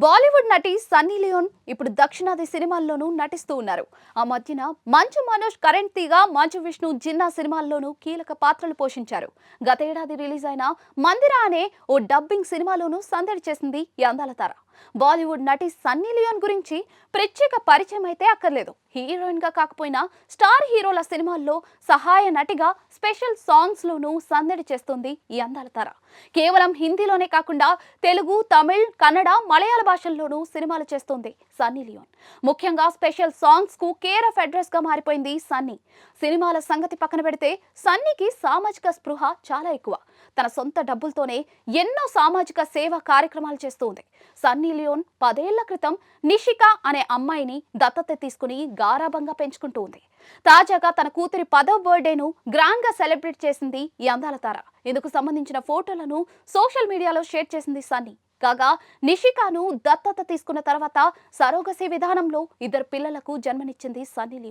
బాలీవుడ్ నటి Sunny Leone ఇప్పుడు దక్షిణాది సినిమాల్లోనూ నటిస్తూ ఉన్నారు. ఆ మధ్యన మంచు మనోజ్ కరెంట్ తీగా మంచు విష్ణు జిన్నా సినిమాల్లోనూ కీలక పాత్రలు పోషించారు. గతేడాది రిలీజ్ అయిన మందిరా అనే ఓ డబ్బింగ్ సినిమాలోనూ సందడి చేసింది ఈ అందాల తార. బాలీవుడ్ నటి సన్నీ లియోన్ గురించి ప్రత్యేక పరిచయం అయితే అక్కర్లేదు. హీరోయిన్గా కాకపోయినా స్టార్ హీరోల సినిమాల్లో సహాయ నటిగా స్పెషల్ సాంగ్స్లోనూ సందడి చేస్తుంది ఈ అందాల తర. కేవలం హిందీలోనే కాకుండా తెలుగు తమిళ్ కన్నడ మలయాళ భాషల్లోనూ సినిమాలు చేస్తుంది సన్నీ లియోన్. ముఖ్యంగా స్పెషల్ సాంగ్స్కు కేర్ ఆఫ్ అడ్రస్గా మారిపోయింది సన్నీ. సినిమాల సంగతి పక్కన పెడితే సన్నీకి సామాజిక స్పృహ చాలా ఎక్కువ. తన సొంత డబ్బులతోనే ఎన్నో సామాజిక సేవా కార్యక్రమాలు చేస్తోంది. సన్నీ లియోన్ పదేళ్ళ క్రితం నిషిక అనే అమ్మాయిని దత్తత తీసుకుని గారాభంగా పెంచుకుంటూ ఉంది తాజాగా తన కూతురి పదో బర్త్డేను గ్రాండ్గా సెలబ్రేట్ చేసింది ఈ అందాల తార ఇందుకు సంబంధించిన ఫోటోలను సోషల్ మీడియాలో షేర్ చేసింది సన్నీ. కాగా నిషికాను దత్తత తీసుకున్న తర్వాత సరోగసి విధానంలో ఇద్దరు పిల్లలకు జన్మనిచ్చింది సన్నీ లియోన్.